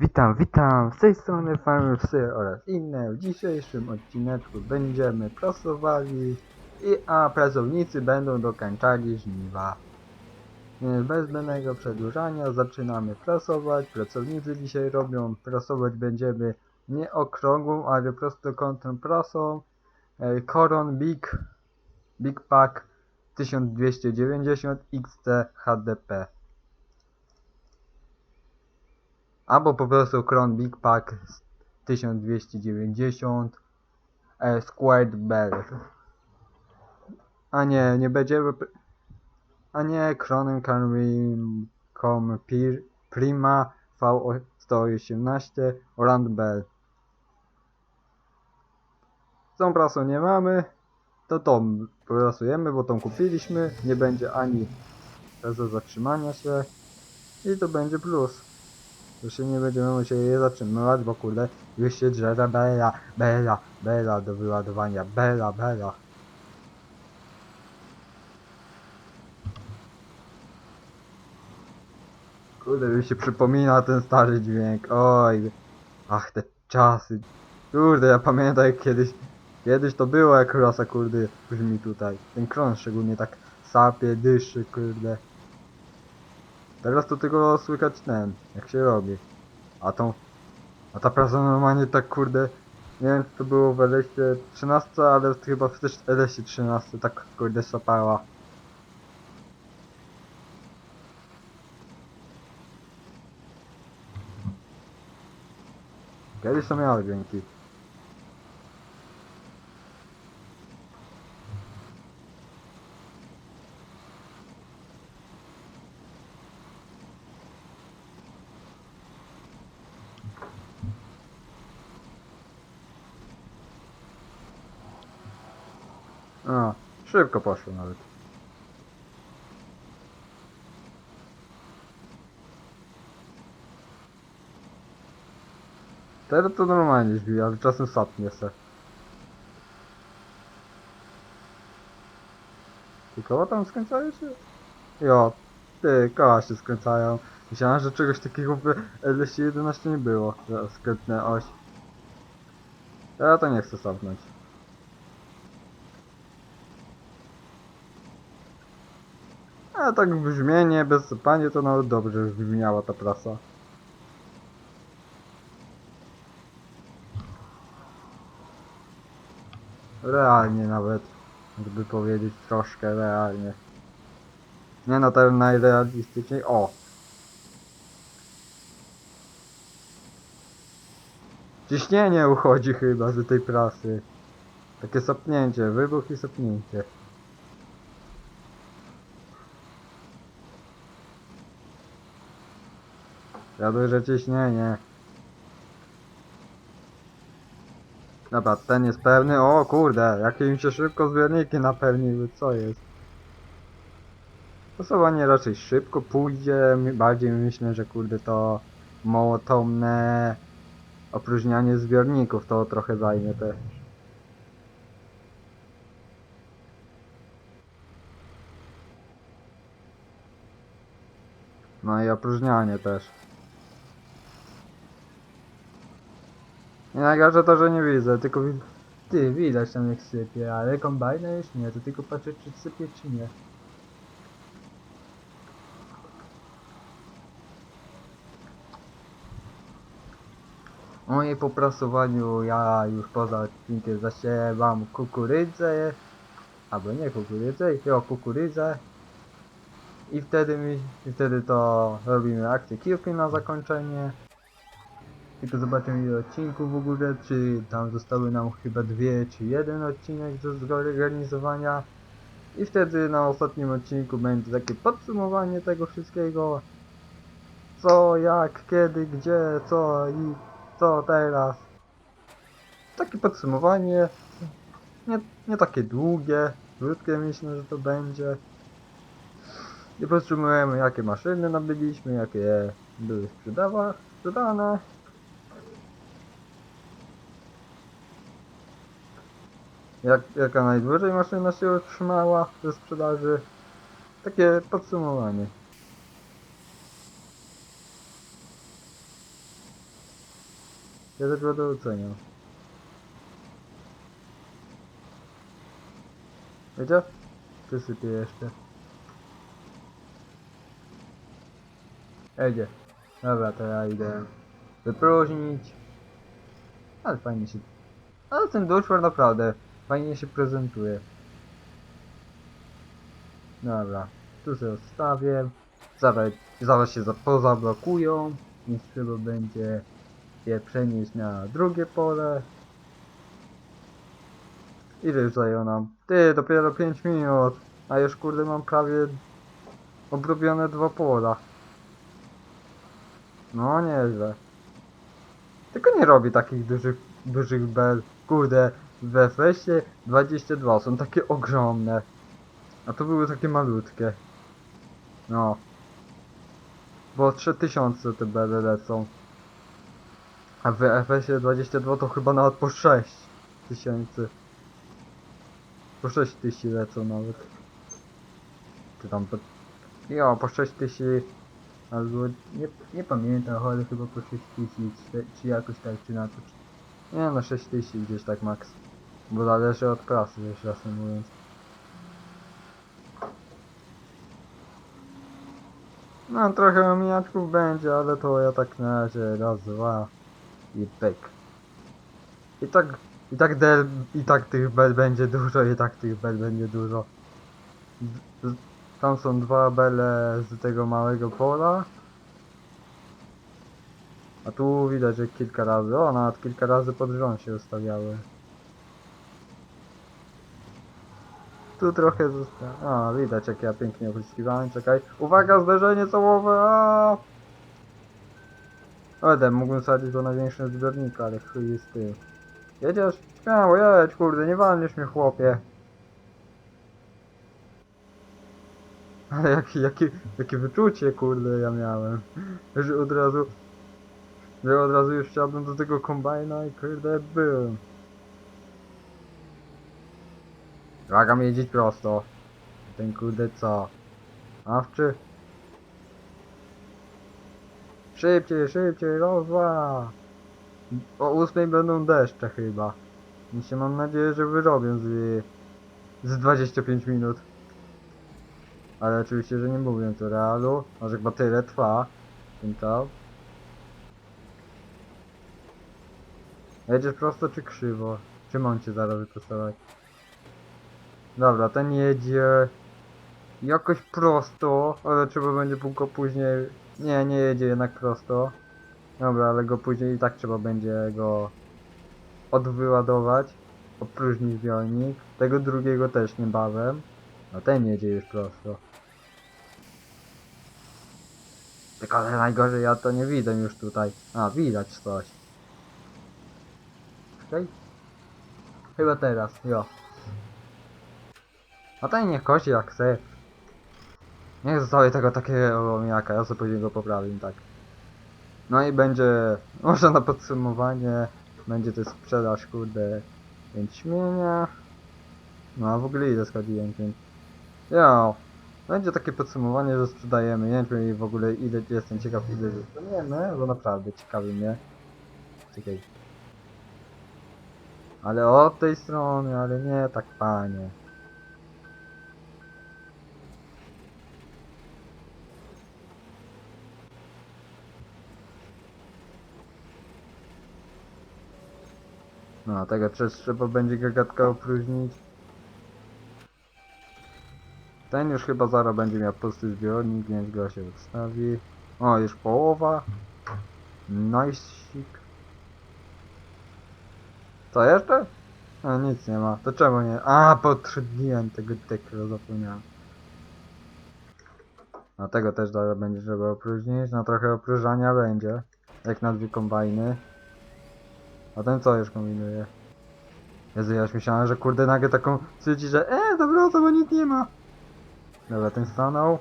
Witam, witam, z tej strony Farmer oraz inne. W dzisiejszym odcineczku będziemy prasowali, i, a pracownicy będą dokończali żniwa. Więc bez zbędnego przedłużania zaczynamy prasować. Pracownicy dzisiaj robią, prasować będziemy nie okrągłą, ale prostokątną prasą. E, Koron Big, Big Pack 1290 XT HDP. Albo po prostu Kron Big Pack z 1290 e, Squared Bell. A nie, nie będziemy... A nie, Kronem Carmicom Prima V118 Oland Bell. Tą prasą nie mamy, to tą prasujemy, bo tą kupiliśmy. Nie będzie ani razu zatrzymania się i to będzie plus. Że się nie będziemy musieli je zatrzymywać, bo kurde, już się drzewa bela, bela, bela do wyładowania, bela, bela. Kurde, mi się przypomina ten stary dźwięk, oj. Ach, te czasy. Kurde, ja pamiętam jak kiedyś, kiedyś to było jak rosa, kurde, brzmi tutaj. Ten kron szczególnie tak sapie, dyszy, kurde. Teraz to tylko słychać ten, jak się robi. A tą, a ta praca normalnie tak kurde, nie wiem to było w LS-ie 13, ale chyba też w LS-ie 13 tak kurde sapała. Kiedyś to miały dźwięki. A, szybko poszło nawet. Teraz to normalnie drzwi, ale czasem sapnie se. Ty koła tam skręcają się? Jo, ty, koła się skręcają. Myślałem, że czegoś takiego w LS11 nie było, skrętne oś. Ja to nie chcę sapnąć. A tak brzmienie, bez sypania to nawet dobrze brzmiała ta prasa. Realnie nawet, gdyby powiedzieć troszkę realnie. Nie no, ten najrealistyczniej. O! Ciśnienie uchodzi chyba z tej prasy. Takie sapnięcie, wybuch i sapnięcie. Ja duże ciśnienie. Dobra, ten jest pewny. O kurde, jakie mi się szybko zbiorniki napełniły, co jest? Stosowanie raczej szybko pójdzie, bardziej myślę, że kurde to monotonne opróżnianie zbiorników to trochę zajmie też. No i opróżnianie też. Nie najgorsze to, że nie widzę, tylko Ty, widać tam jak sypie, ale kombajna już nie, to tylko patrzę czy sypie czy nie. O i po prasowaniu ja już poza odcinkiem zasiewam kukurydzę, albo nie kukurydzę, jo kukurydzę. I wtedy mi, i wtedy to robimy akcję kilki na zakończenie. Tylko zobaczymy ile odcinków w ogóle, czy tam zostały nam chyba dwie, czy jeden odcinek do zorganizowania. I wtedy na ostatnim odcinku będzie takie podsumowanie tego wszystkiego. Co, jak, kiedy, gdzie, co i co teraz. Takie podsumowanie. Nie, nie takie długie, krótkie myślę, że to będzie. I podsumujemy jakie maszyny nabyliśmy, jakie były sprzedawa, Jak, jaka najdłużej maszyna się utrzymała ze sprzedaży. Takie podsumowanie. Ja też będę oceniał. Wiecie? Przysypię jeszcze. Jedzie. Dobra, to ja idę wypróżnić. Ale fajnie się... Ale ten duszwar naprawdę fajnie się prezentuje. Dobra, tu sobie odstawię. Zaraz, zaraz się za- pozablokują. Więc trzeba będzie je przenieść na drugie pole. Ile już zajęło nam? Ty, dopiero 5 minut. A już kurde mam prawie obrobione dwa pola. No nieźle. Tylko nie robi takich dużych, dużych bel. Kurde, w FS-ie 22 są takie ogromne. A to były takie malutkie. No. Bo 3000 te bele lecą. A w FS-ie 22 to chyba nawet po 6000. Po 6000 lecą nawet. Czy tam po... Jo, po 6000 albo nie, nie pamiętam, ale chyba po 6000 czy, czy jakoś tak, czy na to. Czy... Nie no, 6000 gdzieś tak max. Bo zależy od klasy, wiesz, czasem mówiąc. No trochę ominiaczków będzie, ale to ja tak na razie raz, dwa i pyk. I tak, i tak del, i tak tych bel będzie dużo, i tak tych bel będzie dużo. Z- Tam są dwa bele z tego małego pola. A tu widać, że kilka razy, o nawet kilka razy pod rząd się ustawiały. Tu trochę zostało. A, widać jak ja pięknie opryskiwałem, czekaj. Uwaga, zderzenie całowe, a! Ode, mógłbym sadzić do największego zbiornika, ale chuj jest ty. Jedziesz? Śmiało, jedź, kurde, nie walniesz mnie, chłopie. Ale jakie, jakie, jakie wyczucie, kurde, ja miałem. Że od razu, że od razu już wsiadłem do tego kombajna i kurde, byłem. Uwaga, jeździć prosto. Ten kurde co? Awczy? Szybciej, szybciej, rozwa! O ósmej będą deszcze chyba. I się mam nadzieję, że wyrobię z, z 25 minut. Ale oczywiście, że nie mówię to realu. Może chyba tyle trwa ten czas. Jedziesz prosto czy krzywo? Czy mam cię zaraz wyprostować? Dobra, ten jedzie jakoś prosto, ale trzeba będzie pół później. Nie, nie jedzie jednak prosto. Dobra, ale go później i tak trzeba będzie go odwyładować, opróżnić zbiornik. Tego drugiego też niebawem. A ten jedzie już prosto. Tylko ale najgorzej ja to nie widzę już tutaj. A, widać coś. Czekaj. Chyba teraz, jo. A ten niech kosi jak chce. Niech zostawi tego takiego mijaka, ja sobie później go poprawię, tak. No i będzie, może na podsumowanie, będzie to sprzedaż, kurde, jęczmienia. No a w ogóle ile schodziłem, więc... Jo, będzie takie podsumowanie, że sprzedajemy jęczmień i w ogóle ile, jestem ciekaw ile dostaniemy, bo naprawdę ciekawi mnie. Czekaj. Ale od tej strony, ale nie tak panie. No, tego też trzeba będzie gagatka opróżnić. Ten już chyba zaraz będzie miał pusty zbiornik, więc go się odstawi. O, już połowa. Najsik. Co jeszcze? A, nic nie ma. To czemu nie? A, potrudniłem tego tekra, zapomniałem. No tego też zaraz będzie trzeba opróżnić. No trochę opróżania będzie. Jak na dwie kombajny. A ten co już kombinuje? Jezu, ja już myślałem, że kurde nagle taką stwierdzi, że e, dobra, bo nic nie ma. Dobra, ten stanął.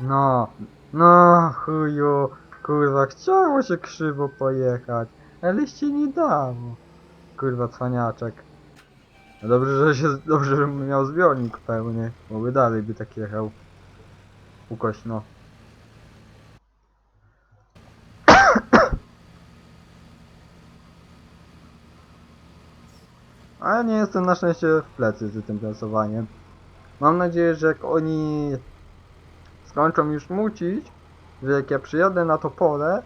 No, no, chuju, kurwa, chciało się krzywo pojechać, ale się nie dało. Kurwa, cwaniaczek. No dobrze, że się, dobrze, że miał zbiornik pełny, bo by dalej by tak jechał. Ukośno. A ja nie jestem na szczęście w plecy z tym prasowaniem. Mam nadzieję, że jak oni skończą już mucić, że jak ja przyjadę na to pole,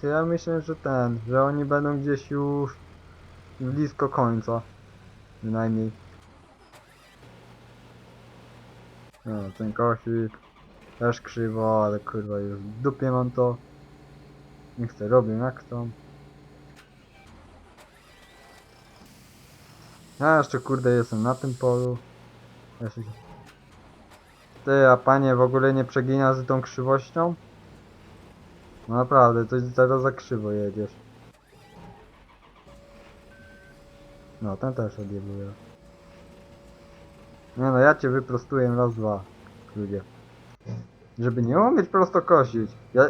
to ja myślę, że ten, że oni będą gdzieś już blisko końca. Przynajmniej. No, ten kosik też krzywo, ale kurwa już w dupie mam to. Nie chcę, robię jak chcą. Ja jeszcze kurde jestem na tym polu. Jeszcze... Ty, a panie w ogóle nie przegina z tą krzywością? No naprawdę, coś zaraz za krzywo jedziesz. No, ten też odjebuje. Nie no, ja cię wyprostuję raz, dwa, ludzie. Żeby nie umieć prosto kosić. Ja...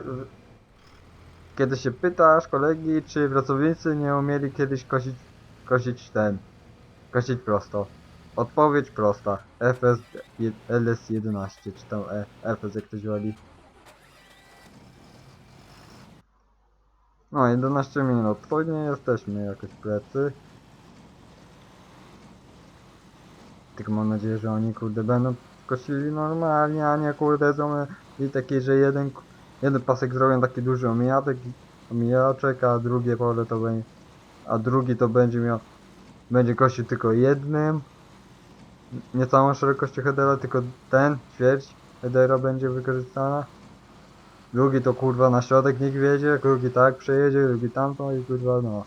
Kiedy się pytasz kolegi, czy pracownicy nie umieli kiedyś kosić, kosić ten, kosić prosto. Odpowiedź prosta. FS, je- LS11, czy tam E, FS jak ktoś woli. No, 11 minut. To nie jesteśmy jakoś plecy. Tylko mam nadzieję, że oni kurde będą kosili normalnie, a nie kurde zrobią i taki, że jeden, jeden pasek zrobią taki duży omijatek, omijaczek, a drugie pole to będzie, a drugi to będzie miał, będzie kosił tylko jednym. Nie całą szerokością headera, tylko ten, ćwierć headera będzie wykorzystana. Drugi to kurwa na środek niech wiedzie, drugi tak przejedzie, drugi tamtą i kurwa no.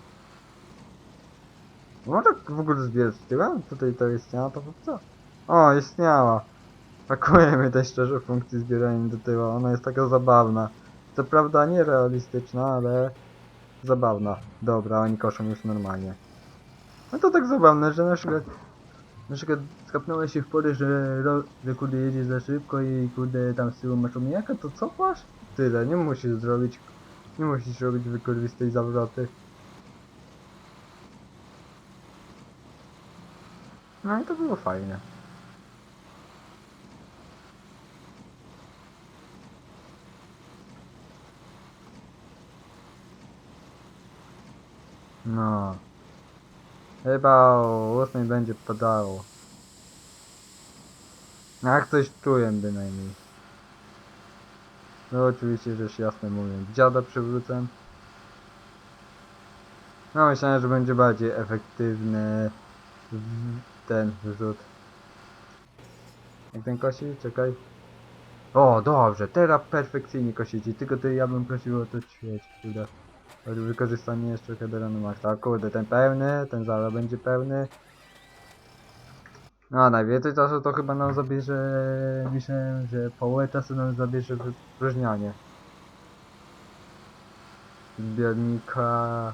No tak w ogóle zbierać tyłem? Tutaj to istniała ta funkcja? O, istniała. Brakuje mi tej szczerze funkcji zbierania do tyłu, ona jest taka zabawna. Co prawda nierealistyczna, ale zabawna. Dobra, oni koszą już normalnie. No to tak zabawne, że na przykład na przykład skapnąłeś się w pory, że, że kurde jedzie za szybko i kurde tam z tyłu masz omijaka, to cofasz? Tyle, nie musisz zrobić, nie musisz robić wykurwistej zawroty. No i to było fajne. No. Chyba o 8 będzie padało. Jak coś czuję bynajmniej. No oczywiście rzecz jasne mówiąc. Dziada przywrócę. No myślałem, że będzie bardziej efektywny ten rzut. Jak ten kosi? Czekaj. O, dobrze, teraz perfekcyjnie kosicie, tylko to ja bym prosił o to ćwieć. O wykorzystanie jeszcze headera na maksa. Kurde, ten pełny, ten zaraz będzie pełny. No, najwięcej czasu to chyba nam zabierze, myślę, że połowę czasu nam zabierze wypróżnianie. Zbiornika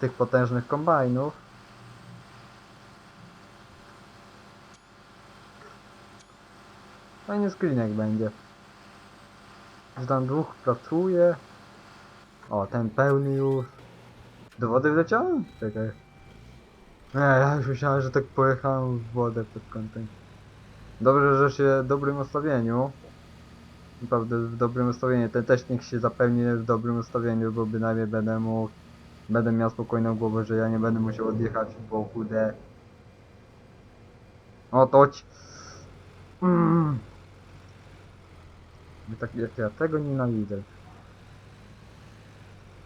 tych potężnych kombajnów. Fajny screenek będzie. Że tam dwóch pracuje. O, ten pełny już. Do wody wleciałem? Czekaj. Nie, ja już myślałem, że tak pojechałem w wodę pod kątem. Dobrze, że się w dobrym ustawieniu. Naprawdę w dobrym ustawieniu. Ten też niech się zapewni w dobrym ustawieniu, bo bynajmniej będę mógł. Będę miał spokojną głowę, że ja nie będę musiał odjechać w chude. O toć. Mm. Tak jak ja tego nienawidzę.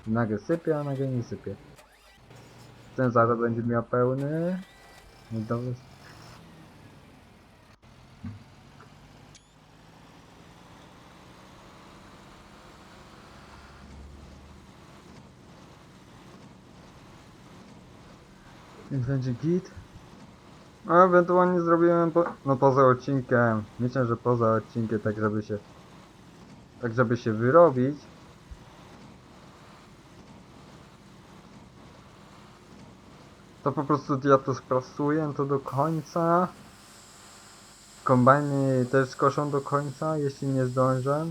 Nagle sypie, a nagle nie sypie. Ten zaraz będzie miał pełny. No. Więc będzie git. A ewentualnie zrobiłem po, no poza odcinkiem. Myślę, że poza odcinkiem tak żeby się tak żeby się wyrobić. To po prostu ja to sprasuję to do końca. Kombajny też koszą do końca, jeśli nie zdążę.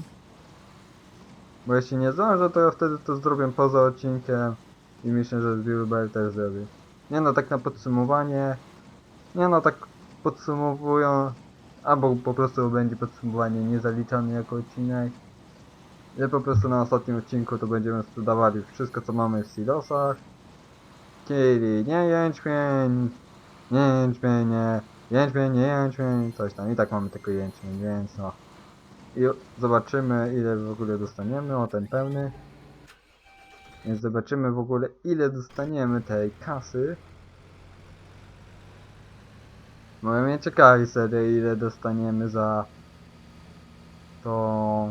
Bo jeśli nie zdążę, to ja wtedy to zrobię poza odcinkiem. I myślę, że z Bilber też zrobię. Nie no, tak na podsumowanie. Nie no, tak podsumowują. Albo po prostu będzie podsumowanie niezaliczane jako odcinek. I po prostu na ostatnim odcinku to będziemy sprzedawali wszystko co mamy w silosach. Czyli nie jęczmień, Nie jęczmień, nie. Jęczmień, nie jęczmień, coś tam. I tak mamy tylko jęczmień, więc no. I zobaczymy ile w ogóle dostaniemy, o ten pełny. Więc zobaczymy w ogóle ile dostaniemy tej kasy. Bo mnie ciekawi serio ile dostaniemy za to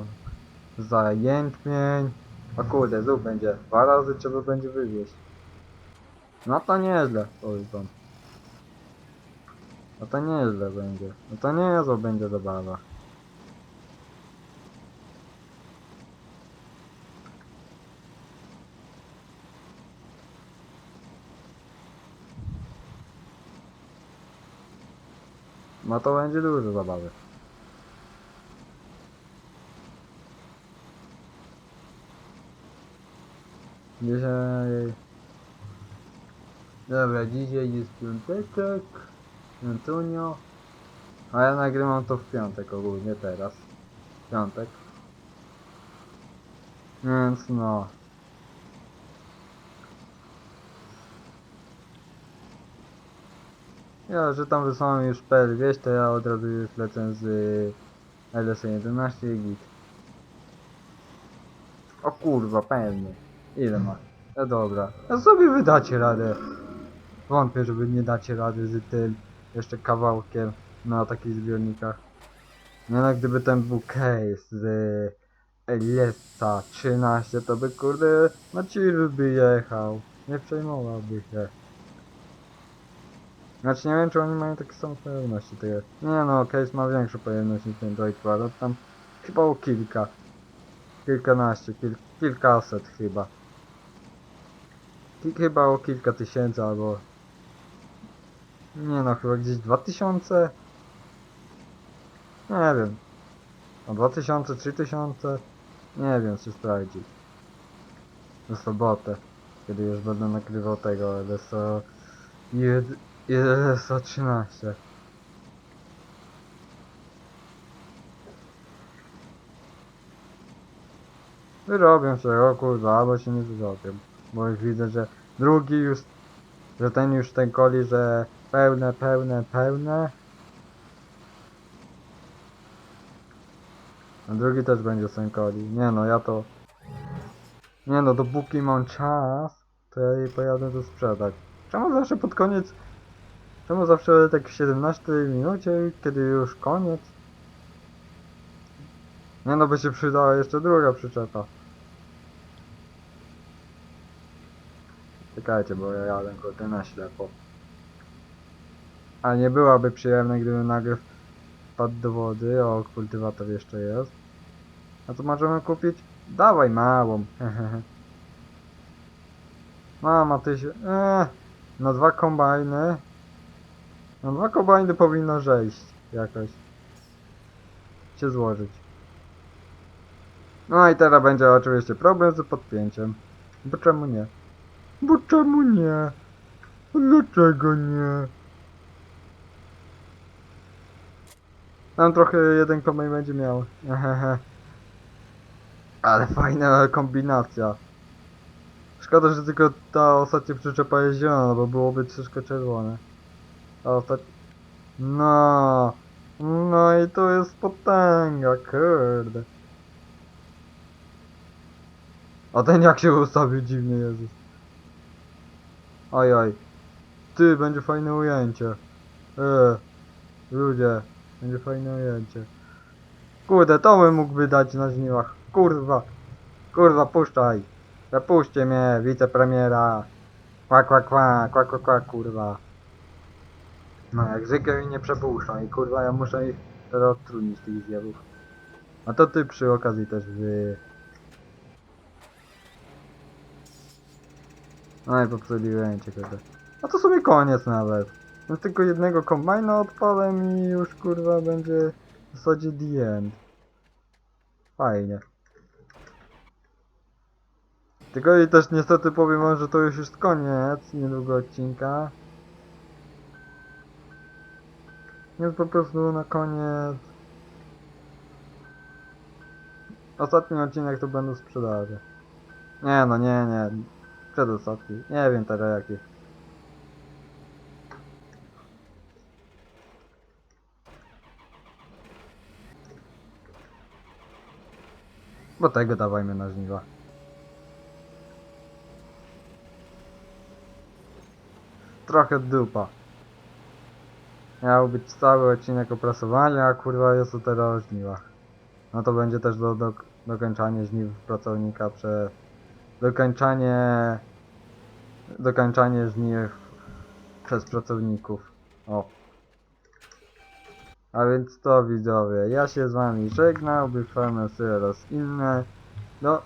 za jęczmień. O kurde, znów będzie. Dwa razy trzeba będzie wywieźć. No to nieźle, powiem wam. No to nieźle będzie. No to niezła będzie zabawa. No to będzie dużo zabawy. Dzisiaj... Dobra, dzisiaj jest piąteczek. Antonio. A ja nagrywam to w piątek ogólnie teraz. Piątek. Więc no. Ja, że tam wysłałem już PL wieś, to ja od razu już lecę z LS11 i git. O kurwa, pewnie. Ile ma? No dobra. Ja sobie wydacie radę. Wątpię, żeby nie dacie rady z tym jeszcze kawałkiem na takich zbiornikach. No no, gdyby ten był case z Eliesa 13, to by kurde na Cheers by jechał. Nie przejmowałby się. Znaczy nie wiem czy oni mają takie same pojemności tego. Nie no, case ma większą pojemność niż ten Joy Quadrat, tam chyba o kilka. Kilkanaście, kil, kilkaset chyba. Chyba o kilka tysięcy albo... Nie no, chyba gdzieś 2000? Nie wiem. O 2000, 3000? Nie wiem, czy sprawdzić. W sobotę, kiedy już będę nagrywał tego LSO... LSO 13. Wyrobią się, o kurwa, albo się nie wyrobią. Bo już widzę, że drugi już, że ten już ten koli, że pełne, pełne, pełne. A drugi też będzie sen coli. Nie no, ja to... Nie no, dopóki mam czas, to ja jej pojadę to sprzedać. Czemu zawsze pod koniec... Czemu zawsze tak w 17 minucie, kiedy już koniec? Nie no, by się przydała jeszcze druga przyczepa. Czekajcie, bo ja jadę kurde na ślepo. A nie byłaby przyjemne, gdyby nagle wpadł do wody. O, kultywator jeszcze jest. A co możemy kupić? Dawaj małą. Mama, ty się... Eee, na dwa kombajny. Na dwa kombajny powinno zejść jakoś. Się złożyć. No i teraz będzie oczywiście problem z podpięciem. Bo czemu nie? Bo czemu nie? Dlaczego nie? Tam trochę jeden kombajn będzie miał. Ehehe. Ale fajna kombinacja. Szkoda, że tylko ta ostatnia przyczepa jest zielona, bo byłoby troszkę czerwone. A ostat... No. No i to jest potęga, kurde. A ten jak się ustawił dziwnie, Jezus. Oj. Ty, będzie fajne ujęcie. Eee, ludzie, będzie fajne ujęcie. Kurde, to bym mógłby dać na żniwach. Kurwa. Kurwa, puszczaj. Zapuśćcie mnie, wicepremiera. Kwa, kwa, kwa, kwa, kwa, kwa, kurwa. No, jak zwykle mi nie przepuszczą i kurwa, ja muszę ich teraz odtrudnić tych zjawów. A to ty przy okazji też wy... No i popsuliłem cię, kurde. A to sobie koniec nawet. No tylko jednego kombajna odpalę i już kurwa będzie w zasadzie the end. Fajnie. Tylko i też niestety powiem wam, że to już jest koniec niedługo odcinka. Więc po prostu na koniec. Ostatni odcinek to będą sprzedaże. Nie no, nie, nie. Przedostatni. Nie wiem teraz jaki. Bo tego dawajmy na żniwa. Trochę dupa. Miał być cały odcinek opracowania, a kurwa jest to teraz o żniwach. No to będzie też do, do, dokończanie żniw pracownika przez... Dokończanie... Dokończanie żniw przez pracowników. O. A więc to widzowie, ja się z wami żegnam, był Farmacy oraz inne. No,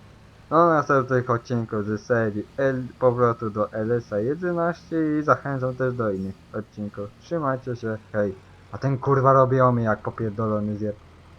do następnych odcinków ze serii L, powrotu do LSA 11 i zachęcam też do innych odcinków. Trzymajcie się, hej. A ten kurwa robi o mnie jak popierdolony zjeb.